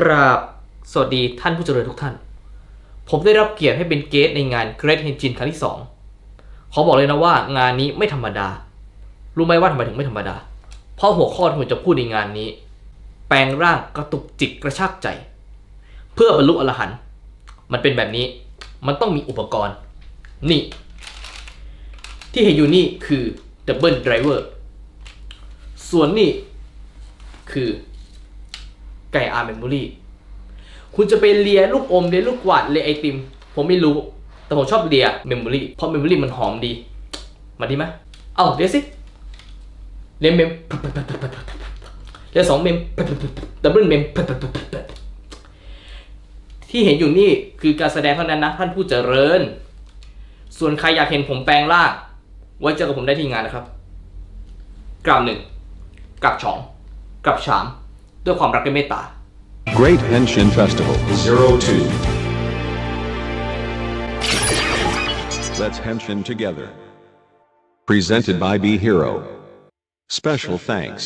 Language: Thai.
ครับสวัสดีท่านผู้เจริญทุกท่าน ผมได้รับเกียรติให้เป็นเกสในงาน Great Hengin ครั้งที่ 2 ขอบอกเลยนะว่างานนี้ไม่ธรรมดา รู้ไหมว่าทำไมถึงไม่ธรรมดา เพราะหัวข้อที่ผมจะพูดในงานนี้ แปลงร่างกระตุกจิตกระชากใจ เพื่อบรรลุอรหันต์มันเป็นแบบนี้ มันต้องมีอุปกรณ์ นี่ ที่เห็นอยู่นี่คือ Double Driver ส่วนนี่คือ ไก่อาร์เมมโมรี่คุณจะไปเลียลูกอมเลียลูกกวาดเลียไอติม ผมไม่รู้ แต่ผมชอบเลียเมมโมรี่เพราะเมมโมรี่มันหอมดี มาดีไหมเอาเลียสิเลียเมมเลียสองเมมดับเบิลเมมที่เห็นอยู่นี่คือการแสดงเท่านั้นนะ ท่านผู้เจริญ ส่วนใครอยากเห็นผมแปลงร่างไว้เจอกับผมได้ที่งานนะครับ กราบหนึ่งกราบสองกราบสาม ด้วยความรักและเมตตา Great Henshin Festival. Zero two. Let's Henshin together. Presented by B Hero. Special thanks.